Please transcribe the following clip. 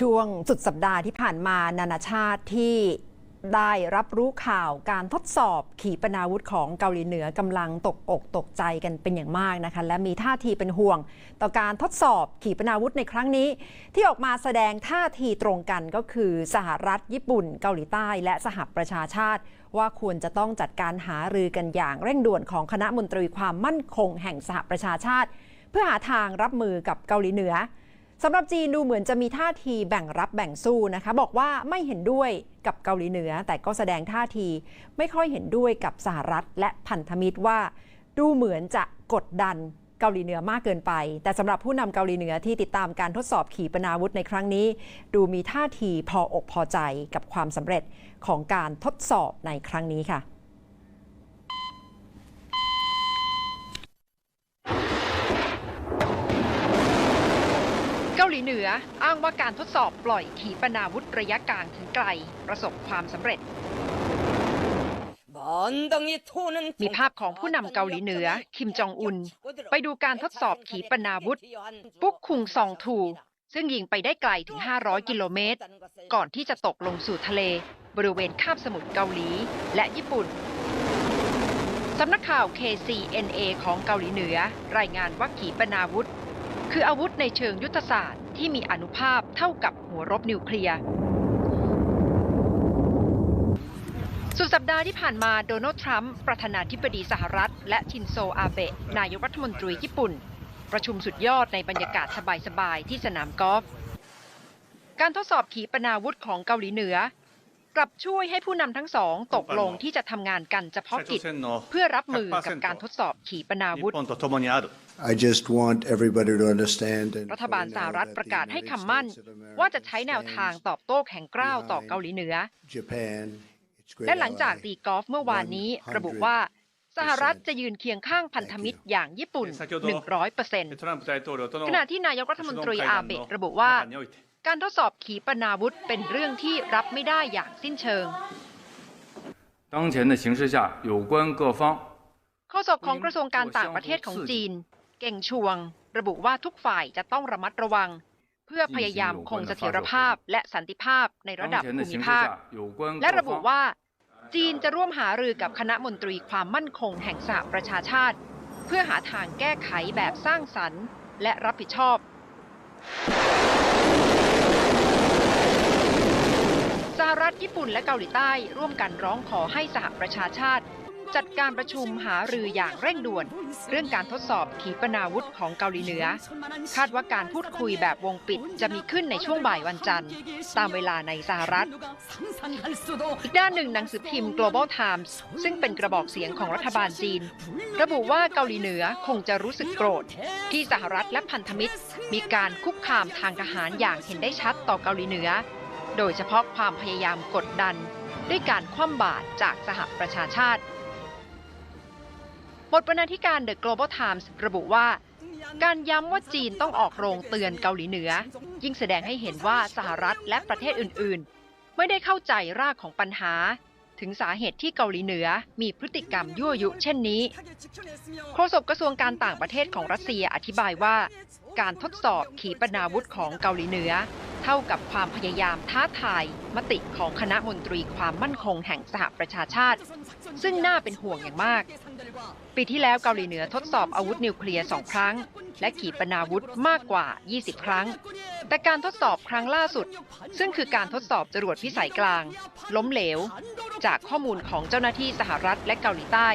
ช่วงสุดสัปดาห์ที่ผ่านมานานาชาติที่ได้รับรู้ข่าวการทดสอบขีปนาวุธของเกาหลีเหนือกำลังตกอกตกใจกันเป็นอย่างมากนะคะ และมีท่าทีเป็นห่วง ต่อการทดสอบขีปนาวุธในครั้งนี้ ที่ออกมาแสดงท่าทีตรงกันก็คือสหรัฐญี่ปุ่น เกาหลีใต้ และสหประชาชาติ ว่าควรจะต้องจัดการหารือกันอย่างเร่งด่วนของคณะมนตรีความมั่นคงแห่งสหประชาชาติ เพื่อหาทางรับมือกับเกาหลีเหนือ สำหรับจีนดูเหมือนจะมีท่าทีแบ่งรับแบ่งสู้นะคะ บอกว่าไม่เห็นด้วยกับเกาหลีเหนือ แต่ก็แสดงท่าทีไม่ค่อยเห็นด้วยกับสหรัฐและพันธมิตรว่า ดูเหมือนจะกดดันเกาหลีเหนือมากเกินไป แต่สำหรับผู้นำเกาหลีเหนือที่ติดตามการทดสอบขีปนาวุธในครั้งนี้ ดูมีท่าทีพออกพอใจกับความสำเร็จของการทดสอบในครั้งนี้ค่ะาหลีเหนืออ้างว่าการทดสอบปล่อยขีปนาวุธระยะกลางถึงไกล ประสบความสำเร็จ มีภาพของผู้นำเกาหลีเหนือ คิมจองอุน ไปดูการทดสอบขีปนาวุธ ปุ๊กคุงซองทู ซึ่งยิงไปได้ไกลถึง 500 กิโลเมตร ก่อนที่จะตกลงสู่ทะเล บริเวณคาบสมุทรเกาหลีและญี่ปุ่นสำนักข่าว KCNA ของเกาหลีเหนือ รายงานว่าขีปนาวุธ คืออาวุธในเชิงยุทธศาสตร์ที่มีอนุภาพเท่ากับหัวรบนิวเคลียร์ สุดสัปดาห์ที่ผ่านมาโดนัลด์ทรัมป์ประธานาธิบดีสหรัฐ และชินโซอาเบะนายกรัฐมนตรีญี่ปุ่น ประชุมสุดยอดในบรรยากาศสบายๆที่สนามกอล์ฟการทดสอบขีปนาวุธของเกาหลีเหนือ กลับช่วยให้ผู้นำทั้งสองตกลงที่จะทำงานกันเฉพาะกิจ เพื่อรับมือกับการทดสอบขีปนาวุธ I just want everybody to understand. and รัฐบาลสหรัฐประกาศให้คำมั่น ว่าจะใช้แนวทางตอบโต้แข็งกร้าวต่อเกาหลีเหนือ Japan, its great และหลังจาก ally, ตีกอล์ฟเมื่อวานนี้ระบุว่าสหรัฐจะยืนเคียงข้างพันธมิตรอย่างญี่ปุ่น 100%ขณะที่นายกรัฐมนตรีอาเบะระบุว่า การทดสอบขีปนาวุธเป็นเรื่องที่รับไม่ได้อย่างสิ้นเชิง 当前的形势下，有关各方 โฆษกของกระทรวงการต่างประเทศของจีน เก่งชวง ระบุว่าทุกฝ่ายจะต้องระมัดระวัง เพื่อพยายามคงเสถียรภาพและสันติภาพในระดับ 当前 ภู 的 มิ 形势 ภาค 下，有关 และ 各 ระบุ 方 ว่า จีนจะร่วมหารือกับคณะมนตรีความมั่นคงแห่งสหประชาชาติ เพื่อหาทางแก้ไขแบบสร้างสรรค์ และรับผิดชอบ นและเกาหลีใต้ร่วมกันร้องขอให้สหประชาชาติ จัดการประชุมหารืออย่างเร่งด่วน เรื่องการทดสอบขีปนาวุธของเกาหลีเหนือ คาดว่าการพูดคุยแบบวงปิดจะมีขึ้นในช่วงบ่ายวันจันทร์ ตามเวลาในสหรัฐ อีกด้านหนึ่งหนังสือพิมพ์ Global Times ซึ่งเป็นกระบอกเสียงของรัฐบาลจีน ระบุว่าเกาหลีเหนือคงจะรู้สึกโกรธ ที่สหรัฐและพันธมิตร มีการคุกคามทางทหารอย่างเห็นได้ชัดต่อเกาหลีเหนือ โดยเฉพาะความพยายามกดดัน ด้วยการคว่ำบาตรจากสหประชาชาติ บทบรรณาธิการ The Global Times ระบุว่า การย้ำว่าจีนต้องออกโรงเตือนเกาหลีเหนือ ยิ่งแสดงให้เห็นว่าสหรัฐและประเทศอื่น ๆ ไม่ได้เข้าใจรากของปัญหา ถึงสาเหตุที่เกาหลีเหนือมีพฤติกรรมยั่วยุ เช่นนี้โฆษกกระทรวงการต่างประเทศของรัสเซียอธิบายว่า การทดสอบขีปนาวุธของเกาหลีเหนือ เท่ากับความพยายามท้าทายมติของคณะมนตรีความมั่นคงแห่งสหประชาชาติ ซึ่งน่าเป็นห่วงอย่างมาก ปีที่แล้วเกาหลีเหนือทดสอบอาวุธนิวเคลียร์สองครั้ง และขีปนาวุธมากกว่า 20 ครั้ง แต่การทดสอบครั้งล่าสุด ซึ่งคือการทดสอบจรวดพิสัยกลาง ล้มเหลว จากข้อมูลของเจ้าหน้าที่สหรัฐและเกาหลีใต้